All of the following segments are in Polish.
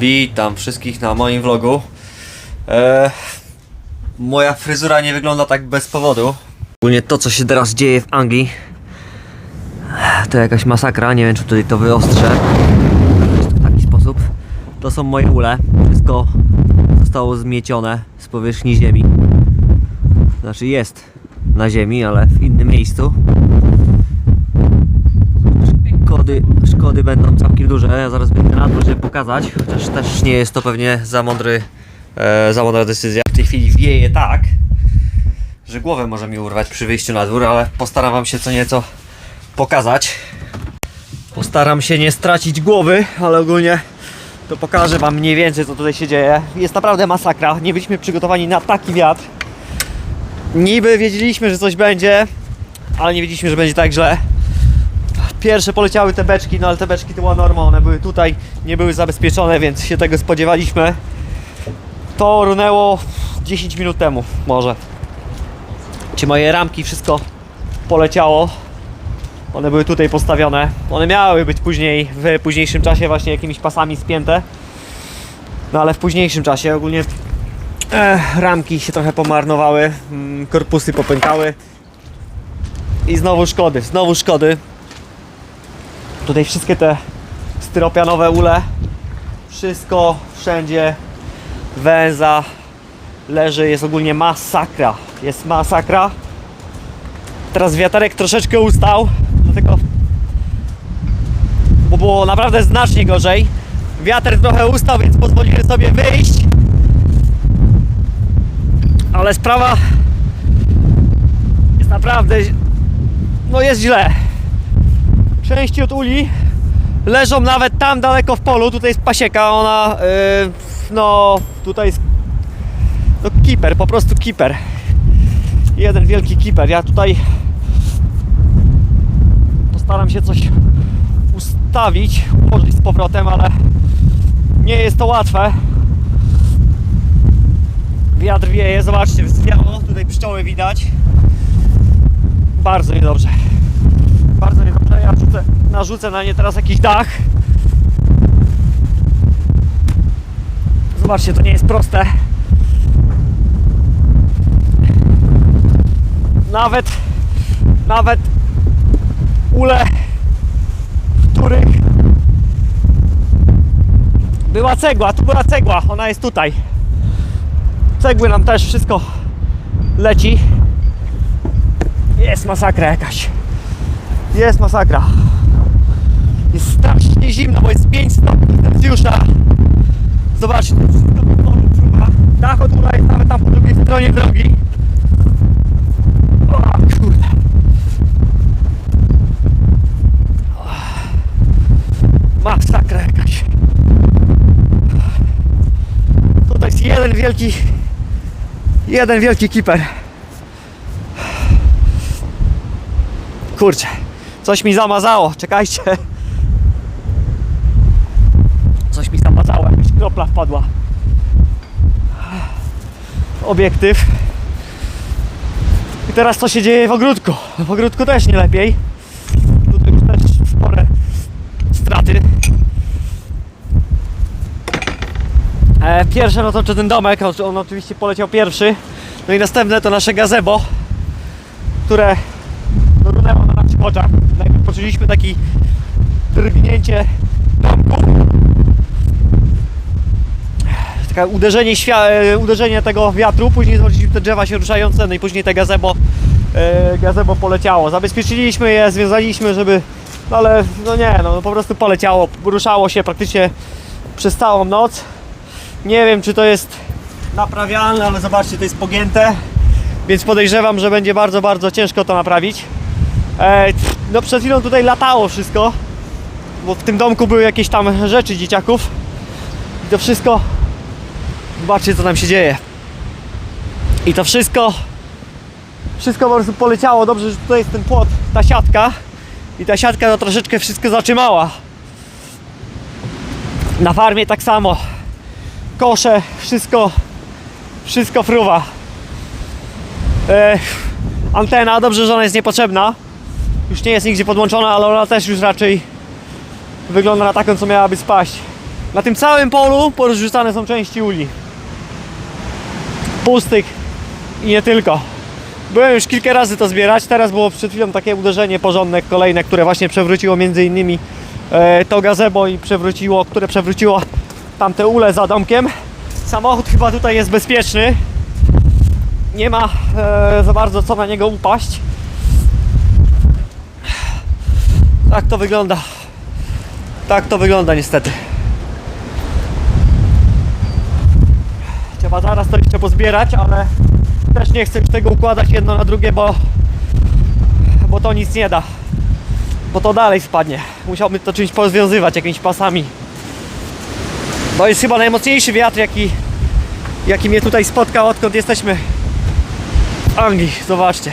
Witam wszystkich na moim vlogu. E, moja fryzura nie wygląda tak bez powodu. Ogólnie to, co się teraz dzieje w Anglii, to jakaś masakra. Nie wiem, czy tutaj to wyostrzę w taki sposób. To są moje ule. Wszystko zostało zmiecione z powierzchni ziemi. Znaczy jest na ziemi, ale w innym miejscu. Szkody, szkody będą całkiem duże. Ja zaraz biegnę na dół, żeby pokazać. Chociaż też nie jest to pewnie za mądry, e, za mądra decyzja. W tej chwili wieje tak, że głowę może mi urwać przy wyjściu na dwór, ale postaram wam się co nieco pokazać. Postaram się nie stracić głowy, ale ogólnie to pokażę wam mniej więcej co tutaj się dzieje. Jest naprawdę masakra. Nie byliśmy przygotowani na taki wiatr. Niby wiedzieliśmy, że coś będzie, ale nie wiedzieliśmy, że będzie tak źle. Pierwsze poleciały te beczki, no ale te beczki to była norma, one były tutaj, nie były zabezpieczone, więc się tego spodziewaliśmy. To runęło 10 minut temu, może. Czy moje ramki, wszystko poleciało. One były tutaj postawione. One miały być później, w późniejszym czasie właśnie jakimiś pasami spięte. No ale w późniejszym czasie ogólnie e, ramki się trochę pomarnowały, mm, korpusy popękały. I znowu szkody, znowu szkody. Tutaj wszystkie te styropianowe ule, wszystko wszędzie węza leży, jest ogólnie masakra. Jest masakra. Teraz wiaterek troszeczkę ustał, dlatego bo było naprawdę znacznie gorzej. Wiatr trochę ustał, więc pozwoliłem sobie wyjść. Ale sprawa jest naprawdę no jest źle. Części od uli leżą nawet tam daleko w polu. Tutaj jest pasieka, ona yy, no tutaj jest no kiper, po prostu kiper. Jeden wielki kiper. Ja tutaj postaram się coś ustawić, ułożyć z powrotem, ale nie jest to łatwe. Wiatr wieje, zobaczcie, zwiało, tutaj pszczoły widać. Bardzo niedobrze. Bardzo niedobrze. Ja rzucę, narzucę na nie teraz jakiś dach. Zobaczcie, to nie jest proste. Nawet, nawet ule, w których była cegła, tu była cegła, ona jest tutaj. Cegły nam też wszystko leci. Jest masakra jakaś. Jest masakra. Jest strasznie zimno, bo jest 5 stopni Celsjusza. Zobaczcie, to wszystko pod czuwa. Dach od ula jest nawet tam po drugiej stronie drogi. O kurde. Masakra jakaś. Tutaj jest jeden wielki jeden wielki kiper. Kurczę, coś mi zamazało, czekajcie. Coś mi zamazało, jakaś kropla wpadła. Obiektyw. I teraz co się dzieje w ogródku? W ogródku też nie lepiej. Tutaj już też spore straty. E, pierwsze no to czy ten domek, on- oczywiście poleciał pierwszy. No i następne to nasze gazebo, które no, runęło na naszych oczach. Najpierw poczuliśmy taki drgnięcie domku. Takie uderzenie, e, uderzenie tego wiatru, później zobaczyliśmy te drzewa się ruszające, no i później te gazebo, e, gazebo poleciało. Zabezpieczyliśmy je, związaliśmy, żeby, no ale no nie, no po prostu poleciało, ruszało się praktycznie przez całą noc. Nie wiem, czy to jest naprawialne, ale zobaczcie, to jest pogięte, więc podejrzewam, że będzie bardzo, bardzo ciężko to naprawić. E, no przed chwilą tutaj latało wszystko, bo w tym domku były jakieś tam rzeczy dzieciaków i to wszystko, zobaczcie co tam się dzieje. I to wszystko, wszystko po prostu poleciało, dobrze, że tutaj jest ten płot, ta siatka i ta siatka to troszeczkę wszystko zatrzymała. Na farmie tak samo kosze, wszystko, wszystko fruwa. E, antena, dobrze, że ona jest niepotrzebna. Już nie jest nigdzie podłączona, ale ona też już raczej wygląda na taką, co miałaby spaść. Na tym całym polu porozrzucane są części uli. Pustych i nie tylko. Byłem już kilka razy to zbierać, teraz było przed chwilą takie uderzenie porządne, kolejne, które właśnie przewróciło między innymi e, to gazebo i przewróciło, które przewróciło tamte ule za domkiem. Samochód chyba tutaj jest bezpieczny. Nie ma e, za bardzo co na niego upaść. Tak to wygląda. Tak to wygląda niestety. Trzeba zaraz to jeszcze pozbierać, ale też nie chcę już tego układać jedno na drugie, bo, bo to nic nie da. Bo to dalej spadnie. Musiałbym to czymś pozwiązywać, jakimiś pasami. To jest chyba najmocniejszy wiatr, jaki, jaki mnie tutaj spotkał, odkąd jesteśmy w Anglii. Zobaczcie.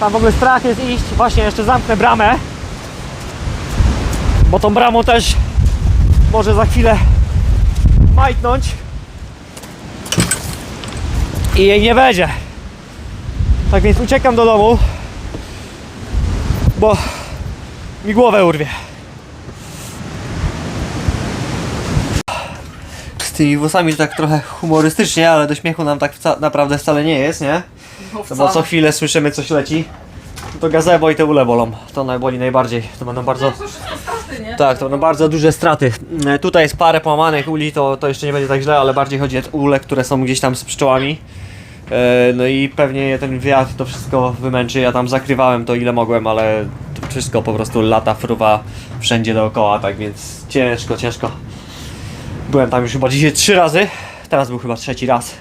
Tam w ogóle strach jest iść. Właśnie jeszcze zamknę bramę. Bo tą bramą też może za chwilę majtnąć i jej nie będzie. Tak więc uciekam do domu, bo mi głowę urwie. Z tymi włosami to tak trochę humorystycznie, ale do śmiechu nam tak wca- naprawdę wcale nie jest, nie? No bo co chwilę słyszymy coś leci. To gazebo i te ule bolą. To najboli najbardziej. To będą bardzo... Tak, to będą bardzo duże straty. E, Tutaj jest parę połamanych uli, to, to jeszcze nie będzie tak źle, ale bardziej chodzi o ule, które są gdzieś tam z pszczołami. E, No i pewnie ten wiatr to wszystko wymęczy. Ja tam zakrywałem to ile mogłem, ale to wszystko po prostu lata, fruwa wszędzie dookoła, tak więc ciężko, ciężko. Byłem tam już chyba dzisiaj trzy razy, teraz był chyba trzeci raz.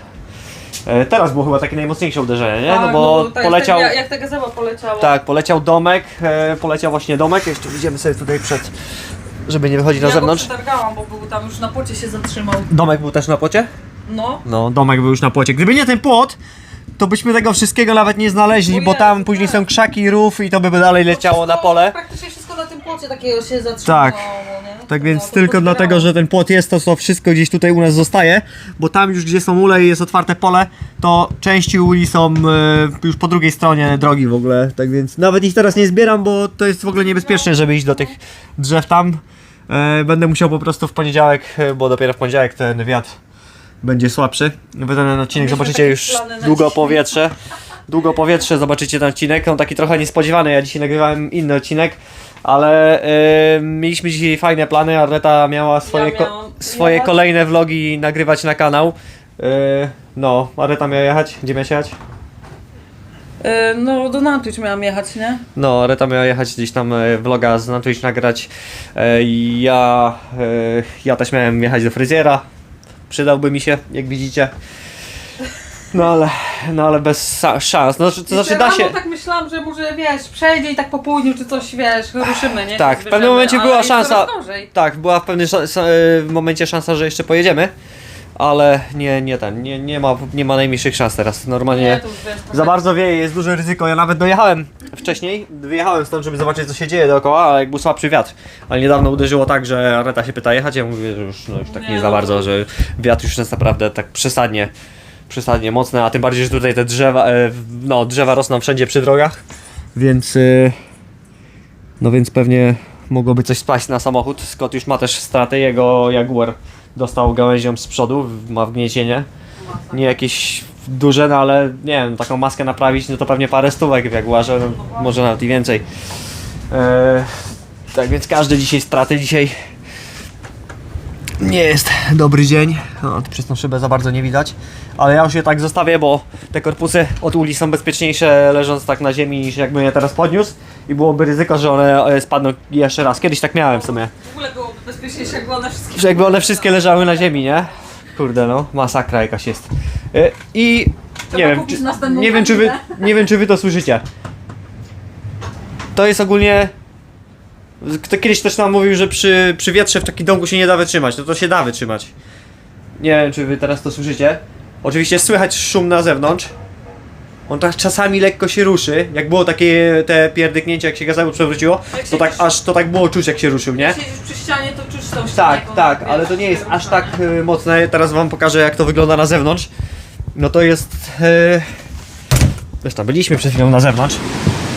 E, Teraz było chyba takie najmocniejsze uderzenie, nie? Tak, no bo tak, poleciał... Jak, jak ta gazeba poleciała. Tak, poleciał domek, e, poleciał właśnie domek, jeszcze idziemy sobie tutaj przed, żeby nie wychodzić na ja zewnątrz. go przetargałam, bo był tam już na płocie się zatrzymał. Domek był też na płocie? No. No, domek był już na płocie. Gdyby nie ten płot, to byśmy tego wszystkiego nawet nie znaleźli, bo tam później są krzaki, rów i to by dalej leciało na pole. Praktycznie wszystko na tym płocie takiego się zatrzymało, Tak. nie? Tak No, więc tylko dlatego, że ten płot jest, to, to wszystko gdzieś tutaj u nas zostaje, bo tam już gdzie są ule i jest otwarte pole, to części uli są e, już po drugiej stronie drogi w ogóle, tak więc nawet ich teraz nie zbieram, bo to jest w ogóle niebezpieczne, żeby iść do tych drzew tam. E, będę musiał po prostu w poniedziałek, e, bo dopiero w poniedziałek ten wiatr będzie słabszy. Wy ten odcinek zobaczycie już długo powietrze. Długo powietrze, zobaczycie ten odcinek. On taki trochę niespodziewany. Ja dzisiaj nagrywałem inny odcinek, ale e, mieliśmy dzisiaj fajne plany. Arleta miała swoje, ko- miałam swoje jechać. kolejne vlogi nagrywać na kanał. E, no, Arleta miała jechać. Gdzie miała jechać? Y, No, do Nantuć miałam jechać, nie? No, Arleta miała jechać gdzieś tam e, vloga z Natwitch nagrać. E, ja, ja też miałem jechać do fryzjera. Przydałby mi się, jak widzicie. No ale, no ale bez szans. No, to znaczy da się. tak myślałam, że może, wiesz, przejdzie i tak po południu czy coś, wiesz, ruszymy, nie? Tak, w pewnym momencie była szansa-. Tak, była w pewnym momencie szansa, że jeszcze pojedziemy. Ale nie, nie ten, nie, nie, ma, nie ma najmniejszych szans teraz. Normalnie za bardzo wieje, jest duże ryzyko. Ja nawet dojechałem wcześniej, wyjechałem stąd, żeby zobaczyć co się dzieje dookoła, ale jak był słabszy wiatr. Ale niedawno uderzyło tak, że Areta się pyta jechać, ja mówię, że już, no, już tak nie, Nie, za no. bardzo, że wiatr już jest naprawdę tak przesadnie, przesadnie mocny, a tym bardziej, że tutaj te drzewa, e, no drzewa rosną wszędzie przy drogach, więc e, no więc pewnie mogłoby coś spaść na samochód. Scott już ma też straty, jego Jaguar dostał gałęzią z przodu, ma wgniecienie. Nie jakieś duże, no ale nie wiem, taką maskę naprawić, no to pewnie parę stówek w Jaguarze, no, może nawet i więcej. Eee, tak więc każdy dzisiaj straty, dzisiaj nie jest dobry dzień. No, przez tą szybę za bardzo nie widać. Ale ja już je tak zostawię, bo te korpusy od uli są bezpieczniejsze leżąc tak na ziemi niż jakbym je teraz podniósł. I byłoby ryzyko, że one e, spadną jeszcze raz. Kiedyś tak miałem w sumie. W ogóle byłoby bezpieczniejsze, jakby one wszystkie... Że jakby one wszystkie leżały na ziemi, nie? Kurde no, masakra jakaś jest. E, I nie Trzeba wiem, kupić czy, następną nie wiem czy wy, kabinę. nie wiem czy wy to słyszycie. To jest ogólnie kto kiedyś też nam mówił, że przy, przy wietrze w takim domku się nie da wytrzymać, no to się da wytrzymać. Nie wiem, czy wy teraz to słyszycie. Oczywiście słychać szum na zewnątrz. On tak czasami lekko się ruszy. Jak było takie te pierdyknięcie, jak się gazeło przewróciło, Jak to tak siedzisz- aż to tak było czuć, jak się ruszył, nie? Jak siedzisz przy ścianie, to czuć tą ścianę. Tak, tak, ale to nie jest się aż tak y, mocne. Teraz wam pokażę, jak to wygląda na zewnątrz. No to jest. Y... Zresztą byliśmy przed chwilą na zewnątrz.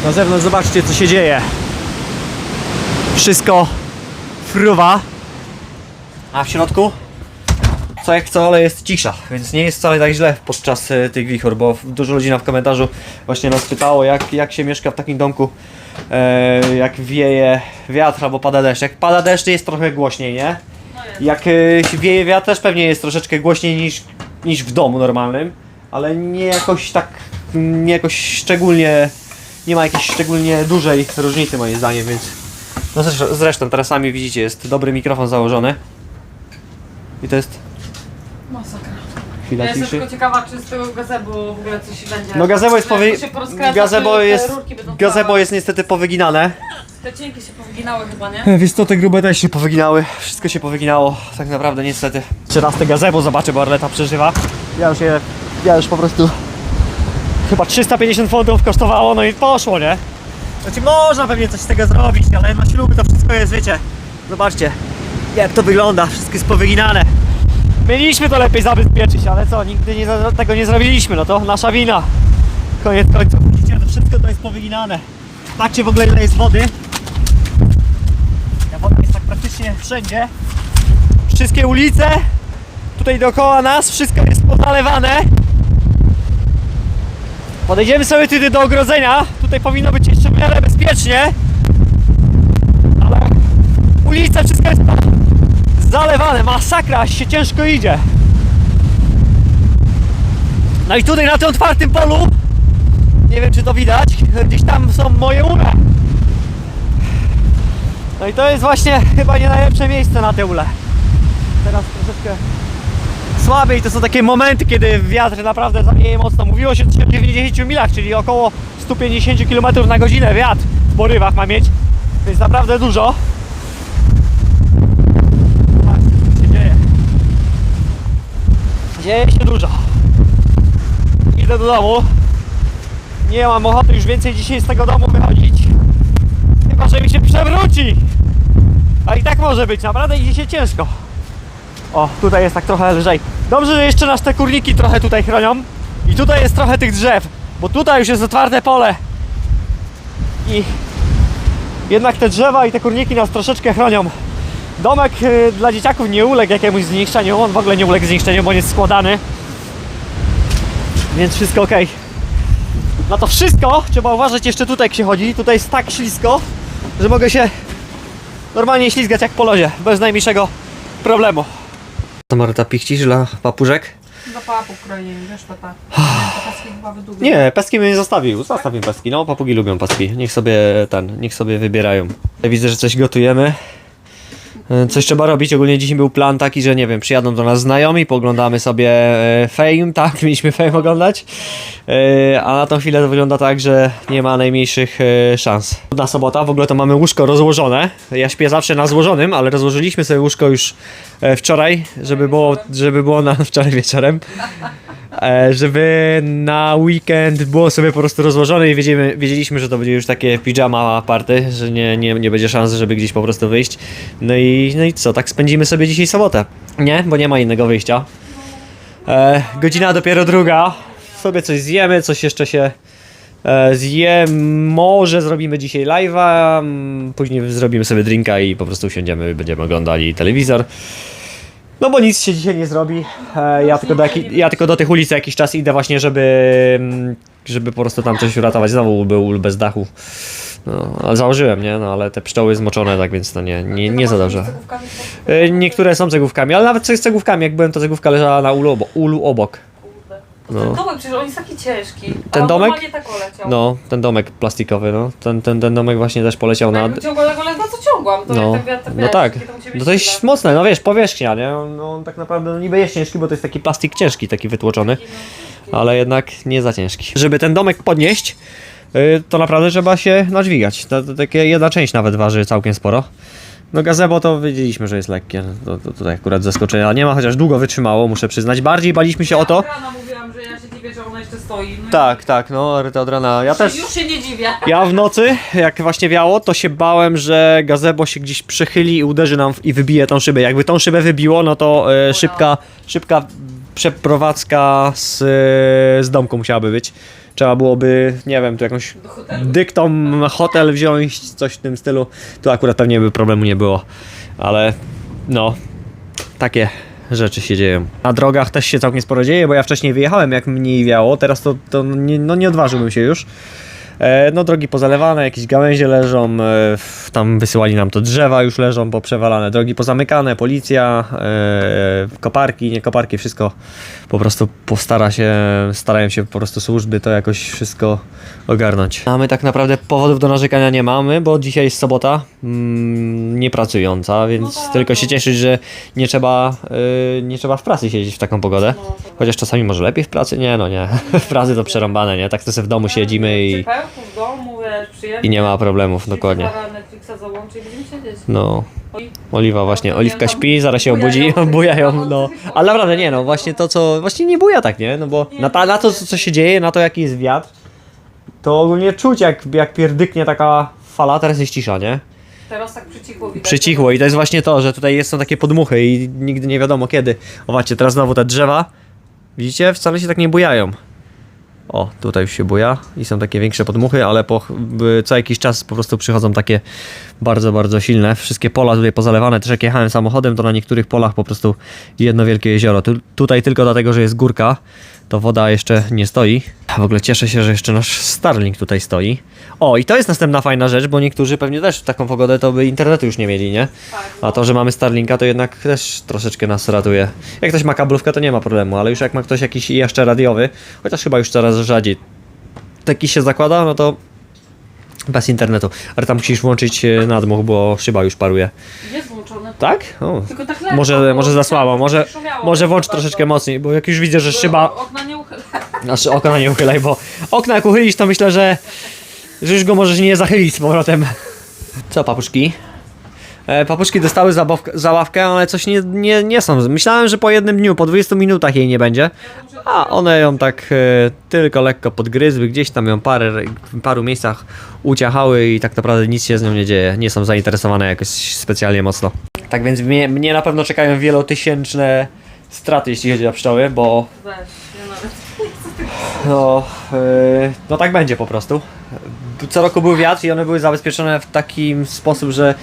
Na zewnątrz zobaczcie, co się dzieje. Wszystko fruwa. A w środku? Co jak co, ale jest cisza, więc nie jest wcale tak źle podczas e, tych wichur, bo dużo ludzi nam w komentarzu właśnie nas pytało, jak, jak się mieszka w takim domku, e, jak wieje wiatr albo pada deszcz. Jak pada deszcz, jest trochę głośniej, nie? No. Jak e, wieje wiatr, też pewnie jest troszeczkę głośniej niż, niż w domu normalnym, ale nie jakoś tak, nie jakoś szczególnie, nie ma jakiejś szczególnie dużej różnicy moim zdaniem, więc no zresztą, teraz sami widzicie, jest dobry mikrofon założony i to jest. Chwila Ja jestem ciszy. tylko ciekawa, czy z tego gazebo w ogóle coś będzie. No gazebo jest Czy powy... się Gazebo czy te jest... rurki będą Gazebo jest niestety powyginane. Te cienkie się powyginały chyba, nie? Wiesz co, te grube też się powyginały. Wszystko się powyginało, tak naprawdę niestety. Jeszcze raz te gazebo zobaczę, bo Arleta przeżywa. Ja już je... Ja już po prostu... Chyba 350 funtów kosztowało, no i poszło, nie? Znaczy można pewnie coś z tego zrobić, ale na śluby to wszystko jest, wiecie. Zobaczcie, jak to wygląda, wszystko jest powyginane. Mieliśmy to lepiej zabezpieczyć, ale co, nigdy nie, tego nie zrobiliśmy, no to nasza wina. Koniec końców, widzicie, to wszystko to jest powyginane. Patrzcie w ogóle ile jest wody. Ta woda jest tak praktycznie wszędzie. Wszystkie ulice, tutaj dookoła nas, wszystko jest pozalewane. Podejdziemy sobie tutaj do ogrodzenia. Tutaj powinno być jeszcze w miarę bezpiecznie. Ale ulica, wszystko jest zalewane. Masakra, aż się ciężko idzie. No i tutaj na tym otwartym polu, nie wiem czy to widać, gdzieś tam są moje ule. No i to jest właśnie chyba nie najlepsze miejsce na te ule. Teraz troszeczkę słabiej, to są takie momenty, kiedy wiatr naprawdę zawieje mocno. Mówiło się o 90 milach, czyli około 150 km na godzinę wiatr w porywach ma mieć, więc naprawdę dużo. Patrzcie, co się dzieje. Dzieje się dużo. Idę do domu. Nie mam ochoty już więcej dzisiaj z tego domu wychodzić. Chyba, że mi się przewróci. A i tak może być, naprawdę idzie się ciężko. O, tutaj jest tak trochę lżej. Dobrze, że jeszcze nas te kurniki trochę tutaj chronią. I tutaj jest trochę tych drzew, bo tutaj już jest otwarte pole. I jednak te drzewa i te kurniki nas troszeczkę chronią. Domek y, dla dzieciaków nie uległ jakiemuś zniszczeniu, on w ogóle nie uległ zniszczeniu, bo on jest składany. Więc wszystko ok. Na to wszystko trzeba uważać jeszcze tutaj jak się chodzi. Tutaj jest tak ślisko, że mogę się normalnie ślizgać jak po lodzie, bez najmniejszego problemu. To Maryta pichcisz dla papużek? Do papu kroimy, wiesz, to tak. To paski chyba. Nie, peski bym nie zostawił. Zostawię peski. No, papugi lubią peski. Niech sobie ten, niech sobie wybierają. Widzę, że coś gotujemy. E, Coś trzeba robić. Ogólnie dzisiaj był plan taki, że nie wiem, przyjadą do nas znajomi, poglądamy sobie e, Fame, tak, mieliśmy Fame oglądać. E, A na tą chwilę to wygląda tak, że nie ma najmniejszych szans. Na sobota w ogóle to mamy łóżko rozłożone. Ja śpię zawsze na złożonym, ale rozłożyliśmy sobie łóżko już wczoraj, żeby było, żeby było na wczoraj wieczorem. E, żeby na weekend było sobie po prostu rozłożone i wiedzieliśmy, wiedzieliśmy że to będzie już takie pijama party, że nie, nie, nie będzie szans, żeby gdzieś po prostu wyjść. No i, no i co, tak spędzimy sobie dzisiaj sobotę. Nie, bo nie ma innego wyjścia. E, godzina dopiero druga. Sobie coś zjemy, coś jeszcze się e, zje. Może zrobimy dzisiaj live'a, mm, później zrobimy sobie drinka i po prostu usiądziemy, będziemy oglądali telewizor. No bo nic się dzisiaj nie zrobi. E, ja, tylko do, ja tylko do tych ulic jakiś czas idę właśnie, żeby, mm, żeby po prostu tam coś uratować. Znowu był bez dachu. No, ale założyłem, nie? No ale te pszczoły zmoczone, tak więc to nie, nie, nie za dobrze. E, Niektóre są cegówkami, ale nawet z cegówkami. Jak byłem, to cegówka leżała na ulu, ulu obok. No. No. Ten domek przecież on jest taki ciężki. Ten domek? tak. No, ten domek plastikowy, no. Ten, ten, ten domek właśnie też poleciał na... Jakby ciągła go ledwo co ciągłam, to No, ten wiatr, no tak. No to jest mocne, no wiesz, powierzchnia, nie? No, on tak naprawdę no, niby jest ciężki, bo to jest taki plastik ciężki, taki wytłoczony, ale jednak nie za ciężki. Żeby ten domek podnieść, y, to naprawdę trzeba się nadźwigać. To, to takie jedna część nawet waży całkiem sporo. No gazebo to wiedzieliśmy, że jest lekkie. To, to tutaj akurat zaskoczenia nie ma, chociaż długo wytrzymało, muszę przyznać. Bardziej baliśmy się o to. Że ona jeszcze stoi. No Tak, tak, no Ryta od rana. Ja też. Już się nie dziwię. Ja w nocy, jak właśnie wiało, to się bałem, że gazebo się gdzieś przechyli i uderzy nam w, i wybije tą szybę. Jakby tą szybę wybiło, no to e, szybka, szybka przeprowadzka z, e, z domku musiałaby być. Trzeba byłoby, nie wiem, tu jakąś dyktą hotel wziąć, coś w tym stylu. Tu akurat pewnie by problemu nie było, ale no. takie rzeczy się dzieją. Na drogach też się całkiem sporo dzieje, bo ja wcześniej wyjechałem jak mniej wiało, teraz to, to nie, no nie odważyłbym się już. E, no drogi pozalewane, jakieś gałęzie leżą, e, tam wysyłali nam to drzewa już leżą poprzewalane, drogi pozamykane, policja, e, koparki, nie koparki, wszystko po prostu postara się, starają się po prostu służby to jakoś wszystko ogarnąć. A my tak naprawdę powodów do narzekania nie mamy, bo dzisiaj jest sobota, mm, niepracująca, więc No tak, tylko się no. cieszyć, że nie trzeba, y, nie trzeba w pracy siedzieć w taką pogodę. No, Chociaż czasami może lepiej w pracy? Nie, no nie. W pracy to przerąbane, nie? Tak to sobie w domu siedzimy i, Domu, wiesz, i nie ma problemów, dokładnie. Netflixa załączy i będziemy siedzieć. No, Oliwa właśnie, Oliwka śpi, zaraz się obudzi, Bujają. bujają, no. Ale naprawdę nie, no właśnie to co, właśnie nie buja tak, nie? No bo na, ta, na to co się dzieje, na to jaki jest wiatr, to ogólnie czuć jak, jak pierdyknie taka fala, teraz jest cisza, nie? Teraz tak przycichło widać. Przycichło i to jest właśnie to, że tutaj są takie podmuchy i nigdy nie wiadomo kiedy. O teraz znowu te drzewa, widzicie, wcale się tak nie bujają. O, tutaj już się buja i są takie większe podmuchy, ale po co jakiś czas po prostu przychodzą takie bardzo, bardzo silne. Wszystkie pola tutaj pozalewane, też jak jechałem samochodem, to na niektórych polach po prostu jedno wielkie jezioro. Tu, tutaj tylko dlatego, że jest górka, to woda jeszcze nie stoi. W ogóle cieszę się, że jeszcze nasz Starlink tutaj stoi. O, i to jest następna fajna rzecz, bo niektórzy pewnie też w taką pogodę to by internetu już nie mieli, nie? A to, że mamy Starlinka, to jednak też troszeczkę nas ratuje. Jak ktoś ma kablówkę, to nie ma problemu, ale już jak ma ktoś jakiś jeszcze radiowy, chociaż chyba już coraz rzadziej, taki się zakłada, no to bez internetu. Ale tam musisz włączyć e, nadmuch, bo szyba już paruje. Jest włączone. Tak? O. Tylko tak lekko, Może, może za słabo, może, szumiało może włącz bardzo. troszeczkę mocniej, bo jak już widzę, że szyba... Okna nie uchyla. Znaczy okna nie uchylaj, bo okna jak uchylisz, to myślę, że, że już go możesz nie zachylić z powrotem. Co, papuszki? E, papuszki dostały zabawkę, zabawkę, ale coś nie, nie, nie są. Myślałem, że po jednym dniu, po 20 minutach jej nie będzie. A one ją tak e, tylko lekko podgryzły, gdzieś tam ją parę, w paru miejscach uciachały i tak naprawdę nic się z nią nie dzieje. Nie są zainteresowane jakoś specjalnie mocno. Tak więc mnie, mnie na pewno czekają wielotysięczne straty, jeśli chodzi o pszczoły, bo Weź, no, yy, no tak będzie po prostu. Co roku był wiatr i one były zabezpieczone w taki sposób, że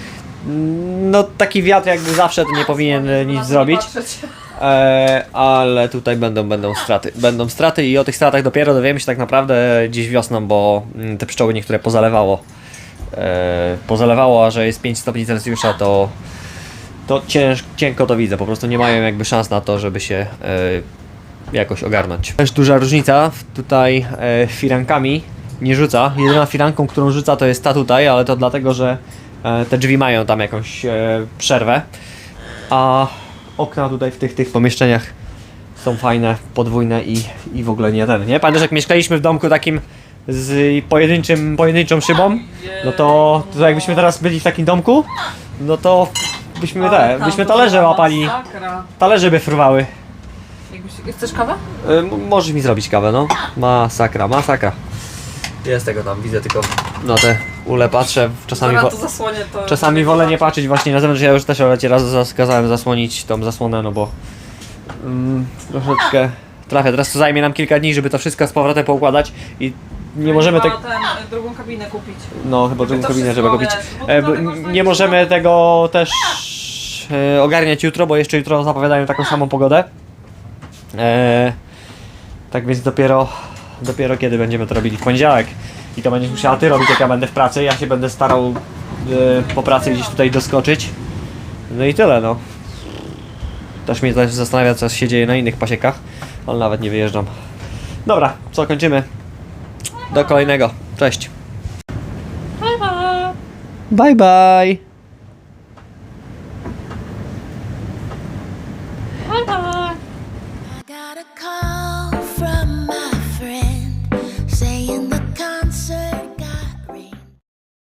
no taki wiatr jakby zawsze to nie powinien e, nic zrobić. E, ale tutaj będą, będą straty. Będą straty i o tych stratach dopiero dowiemy się tak naprawdę dziś wiosną, bo mm, te pszczoły niektóre pozalewało. E, pozalewało, a że jest 5 stopni Celsjusza, to, to cięż, cienko to widzę. Po prostu nie mają jakby szans na to, żeby się e, jakoś ogarnąć. Też duża różnica tutaj e, firankami nie rzuca. Jedyna firanką, którą rzuca to jest ta tutaj, ale to dlatego, że te drzwi mają tam jakąś e, przerwę. A okna tutaj w tych, tych pomieszczeniach są fajne, podwójne i, i w ogóle nie ten, nie? Pamiętasz jak mieszkaliśmy w domku takim z pojedynczym, pojedynczą szybą? No to, to jakbyśmy teraz byli w takim domku, no to byśmy te, byśmy talerze łapali, talerze by fruwały. Chcesz kawę? Y, możesz mi zrobić kawę, no. Masakra, masakra. Jest tego tam, widzę tylko na te ule patrzę, czasami, wo- to zasłonię to. czasami wolę nie patrzeć właśnie na zewnątrz, ja już też lecie raz zakazałem zasłonić tą zasłonę, no bo mm, troszeczkę trafia. Teraz to zajmie nam kilka dni, żeby to wszystko z powrotem poukładać i nie możemy tego. ten, y, drugą kabinę kupić. No, chyba drugą to kabinę wszystko, trzeba kupić. wiesz, bo E, nie możemy tego też e, ogarniać jutro, bo jeszcze jutro zapowiadają taką samą pogodę. E, tak więc dopiero, dopiero kiedy będziemy to robili? W poniedziałek. I to będziesz musiała ty robić, jak ja będę w pracy. Ja się będę starał e, po pracy gdzieś tutaj doskoczyć. No i tyle, no. Też mnie też zastanawia, co się dzieje na innych pasiekach, ale nawet nie wyjeżdżam. Dobra, co kończymy? Do kolejnego. Cześć. Bye bye.